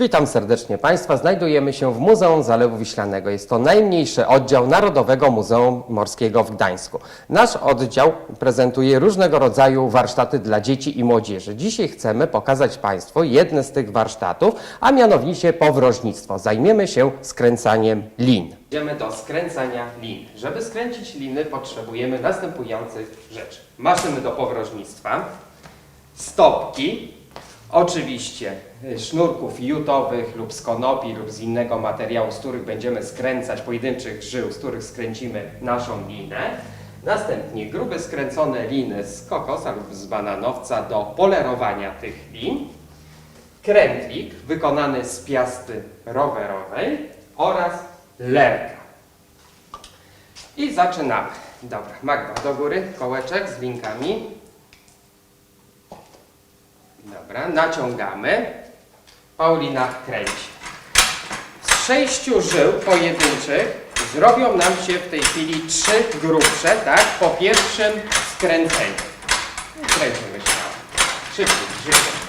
Witam serdecznie Państwa. Znajdujemy się w Muzeum Zalewu Wiślanego. Jest to najmniejszy oddział Narodowego Muzeum Morskiego w Gdańsku. Nasz oddział prezentuje różnego rodzaju warsztaty dla dzieci i młodzieży. Dzisiaj chcemy pokazać Państwu jedne z tych warsztatów, a mianowicie powroźnictwo. Zajmiemy się skręcaniem lin. Idziemy do skręcania lin. Żeby skręcić liny potrzebujemy następujących rzeczy. Maszyny do powroźnictwa, stopki, oczywiście y, sznurków jutowych lub z konopi lub z innego materiału, z których będziemy skręcać pojedynczych żył, z których skręcimy naszą linę. Następnie grube skręcone liny z kokosa lub z bananowca do polerowania tych lin. Krętlik wykonany z piasty rowerowej oraz lerka. I zaczynamy. Dobra, Magda, do góry, kołeczek z linkami. Dobra, naciągamy. Paulina kręci. Z sześciu żył pojedynczych zrobią nam się w tej chwili trzy grubsze, tak? Po pierwszym skręceniu. Kręcimy śmiało. Szybciej, szybciej.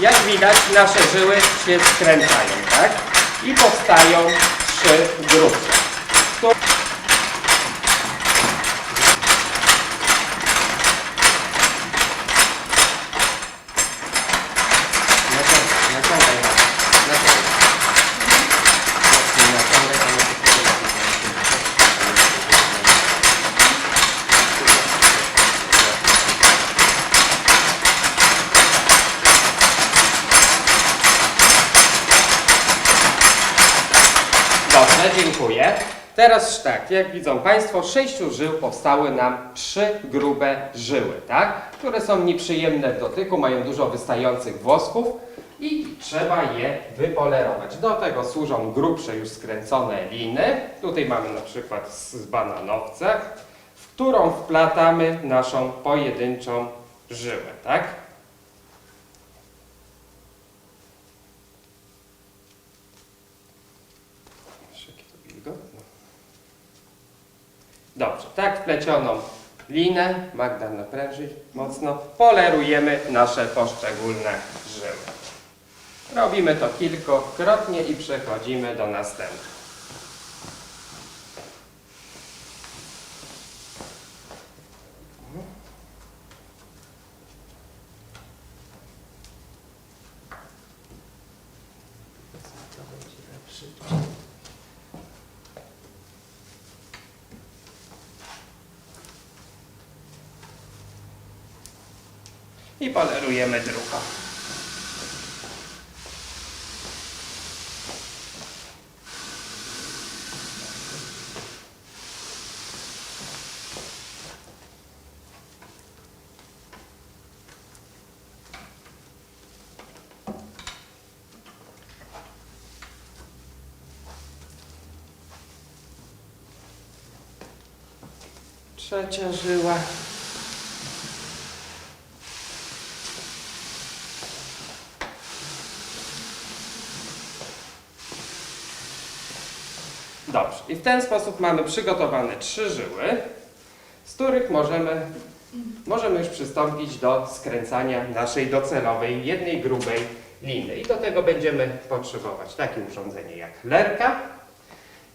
Jak widać, nasze żyły się skręcają, tak? I powstają trzy grubsze. tốt đọt nó riêng phổi ép Teraz tak, jak widzą Państwo, z sześciu żył powstały nam trzy grube żyły, tak? Które są nieprzyjemne w dotyku, mają dużo wystających włosków i trzeba je wypolerować. Do tego służą grubsze już skręcone liny. Tutaj mamy na przykład z bananowca, w którą wplatamy naszą pojedynczą żyłę, tak? Dobrze, tak wplecioną linę, Magda napręży mocno, polerujemy nasze poszczególne żyły. Robimy to kilkukrotnie i przechodzimy do następnych. I polerujemy drugą. Trzecia żyła. Dobrze. I w ten sposób mamy przygotowane trzy żyły, z których możemy, możemy już przystąpić do skręcania naszej docelowej, jednej grubej liny. I do tego będziemy potrzebować takie urządzenie jak lerka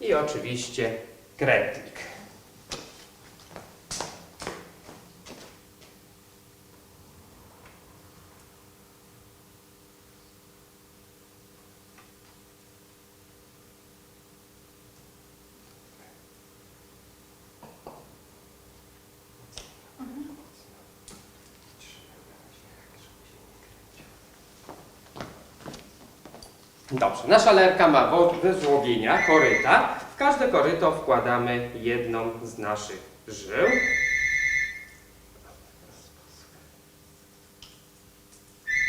i oczywiście krętlik. Dobrze, nasza lerka ma wo- wyzłogienia, koryta. W każde koryto wkładamy jedną z naszych żył.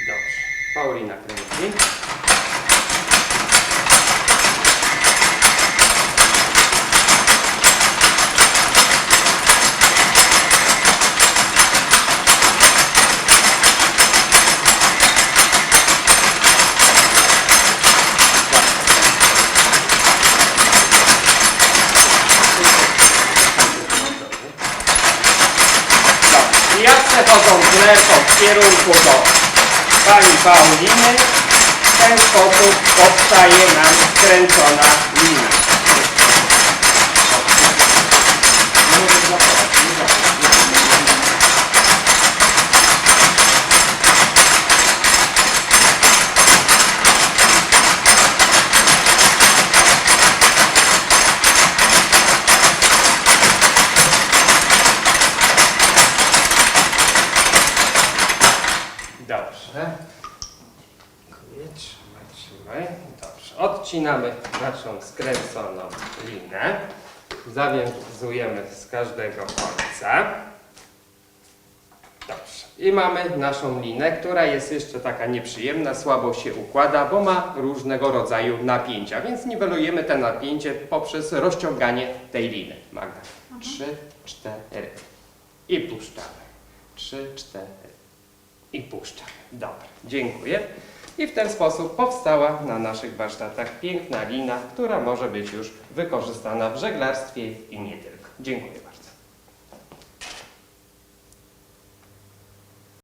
Dobrze, Paulina kręci. Przechodząc lekko w kierunku do pani Pauliny, w ten sposób powstaje nam skręcona lina. Dobrze. Trzymaj, trzymaj. Dobrze. Odcinamy naszą skręconą linę. Zawiązujemy z każdego końca. Dobrze. I mamy naszą linę, która jest jeszcze taka nieprzyjemna, słabo się układa, bo ma różnego rodzaju napięcia, więc niwelujemy te napięcie poprzez rozciąganie tej liny. Magda. Trzy, cztery. I puszczamy. Trzy, cztery i puszczam. Dobra, dziękuję. I w ten sposób powstała na naszych warsztatach piękna lina, która może być już wykorzystana w żeglarstwie i nie tylko. Dziękuję bardzo.